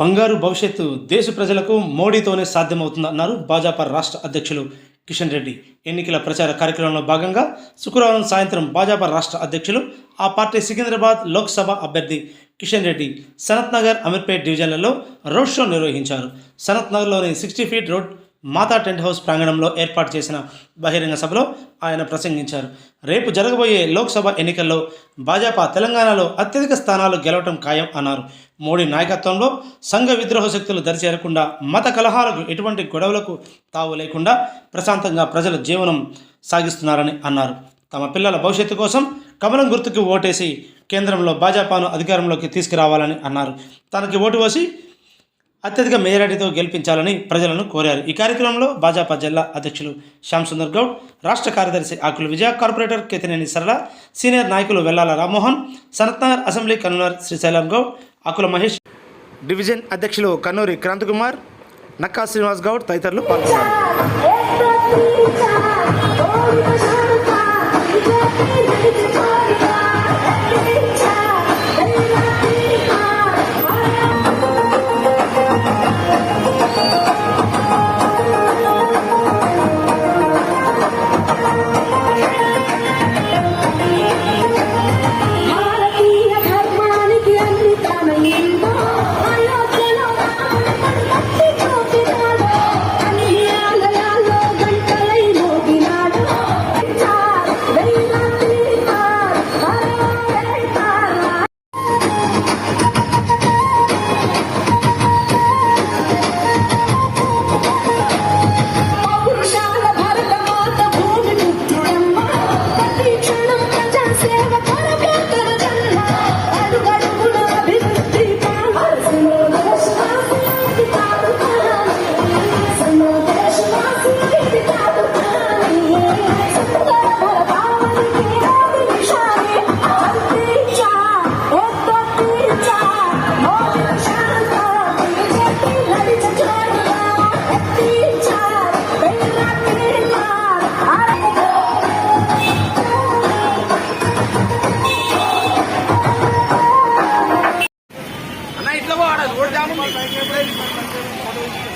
బంగారు భవిష్యత్తు దేశ ప్రజలకు మోడీతోనే సాధ్యమవుతుందన్నారు భాజపా రాష్ట్ర అధ్యక్షులు కిషన్ రెడ్డి. ఎన్నికల ప్రచార కార్యక్రమంలో భాగంగా శుక్రవారం సాయంత్రం భాజపా రాష్ట్ర అధ్యక్షులు ఆ పార్టీ సికింద్రాబాద్ లోక్సభ అభ్యర్థి కిషన్ రెడ్డి సనత్ నగర్ అమీర్పేట్ డివిజన్లలో రోడ్ షో నిర్వహించారు. సనత్ నగర్లోని sixty feet road Mata tent house ప్రాంగణంలో ఏర్పాటు చేసిన బహిరంగ సభలో ఆయన ప్రసంగించారు. రేపు జరగబోయే లోక్సభ ఎన్నికల్లో భాజపా తెలంగాణలో అత్యధిక స్థానాలు గెలవటం ఖాయం అన్నారు. మోడీ నాయకత్వంలో సంఘ విద్రోహ శక్తులు దరిచేరకుండా మత కలహాలకు ఎటువంటి గొడవలకు తావు లేకుండా ప్రశాంతంగా ప్రజల జీవనం సాగిస్తున్నారని అన్నారు. తమ పిల్లల భవిష్యత్తు కోసం కమలం గుర్తుకు ఓటేసి కేంద్రంలో భాజపాను అధికారంలోకి తీసుకురావాలని అన్నారు. తనకి ఓటు వేసి అత్యధిక మెజారిటీతో గెలిపించాలని ప్రజలను కోరారు. ఈ కార్యక్రమంలో భాజపా జిల్లా అధ్యక్షులు శ్యామ్ సుందర్ గౌడ్ రాష్ట్ర కార్యదర్శి ఆకుల విజయ కార్పొరేటర్ కేతినేని సరళ సీనియర్ నాయకులు Vellala Rammohan Sanathnagar assembly convener Srisailam Goud Akula Mahesh division అధ్యక్షులు కన్నూరి క్రాంతికుమార్ నక్కా శ్రీనివాస్ గౌడ్ తదితరులు పాల్గొన్నారు.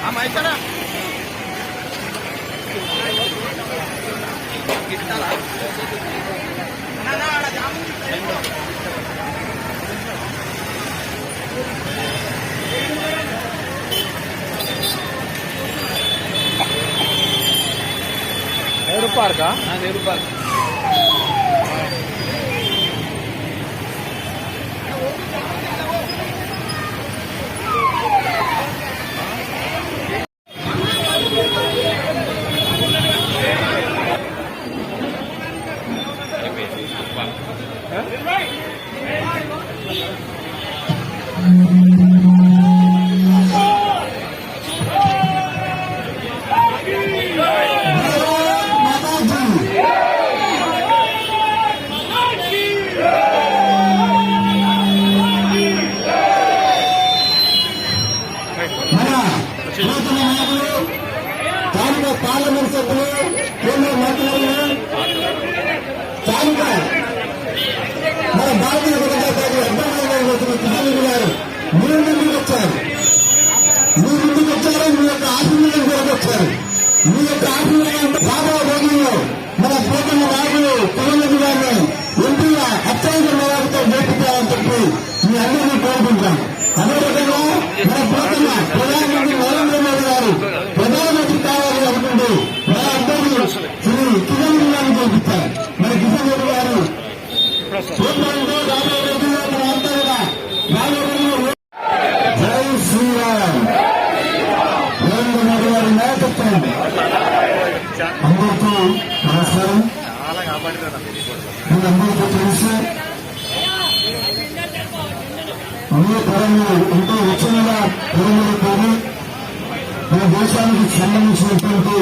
ஆமா ஐசனா கிட்டாலா நெருப்பா இருக்கா? நெருப்பா இருக்கா. మీ ముందుకు వచ్చారు మీ యొక్క ఆశీర్వాదం కొరకు వచ్చారు మీ యొక్క ఆశీర్వాదం రాబో రోజుల్లో మన పోతున్న నాయకులు కిరణ్ గారిని ఎంపీగా అత్యంత నివారణతో నేర్పించాలని చెప్పి మీ అందరినీ కోరుకుంటాం అదేవిధంగా మన పోతున్న ప్రధానమంత్రి నరేంద్ర మోడీ గారు ప్రధానమంత్రి కావాలి అనుకుంటూ మన అందరినీ శ్రీ కిరణ్ గారిని గెలిపించారు మన కిషన్ రెడ్డి గారు నమస్కారం. మీరందరికీ తెలుసు. అన్ని పరంగా ఎంతో ఉచితంగా పెరుగుతున్న మన దేశానికి సంబంధించినటువంటి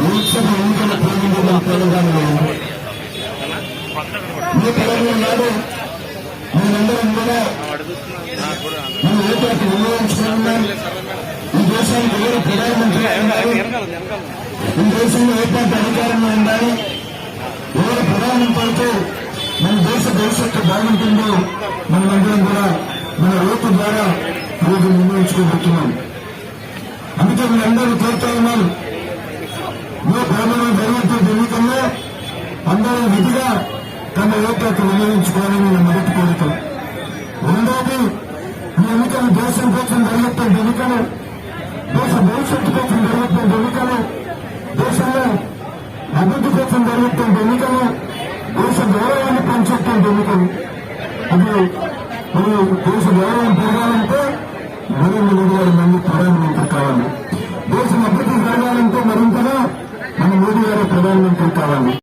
లోక్సభ ఎన్నికల ప్రారంభంగా తెలంగాణలో ఈ తెలంగాణ నాడు మనందరం కూడా మన ఓట్లకు వినియోగించుకున్నాం ఈ దేశానికి ఎవరు ప్రధానమంత్రి? అయినారు ఈ దేశంలో ఏ పార్టీ అధికారంలో ఉండాలి. ఎవరు ప్రధానమంత్రి పడితే మన దేశ భవిష్యత్తు బాగుంటుందో మనమందరం కూడా మన ఓటు ద్వారా రోజు నిర్ణయించుకోబోతున్నాం. అందుకే మీరందరూ కోరుతా ఉన్నారు. మీ ప్రమాణం జరుగుతున్న ఎన్నికల్లో అందరూ విధిగా తమ ఓట్లకు వినియోగించుకోవాలని నేను మొదటి కోరుతాం రెండోది ఈ ఎన్నికలు దేశం కోసం జరుగుతున్న ఎన్నికలు దేశ భవిష్యత్తు కోసం జరుగుతున్న ఎన్నికలు అభివృద్ధి కోసం జరుగుతున్న ఎన్నికలు దేశ గౌరవాన్ని పెంచేటువంటి ఎన్నికలు అది మరి దేశ గౌరవం పెరగాలంటే నరేంద్ర మోడీ గారు మంది ప్రధానమంత్రి కావాలి దేశం అభివృద్ధి జరగాలంటే మరింతగా మన మోడీ గారు ప్రధానమంత్రి కావాలి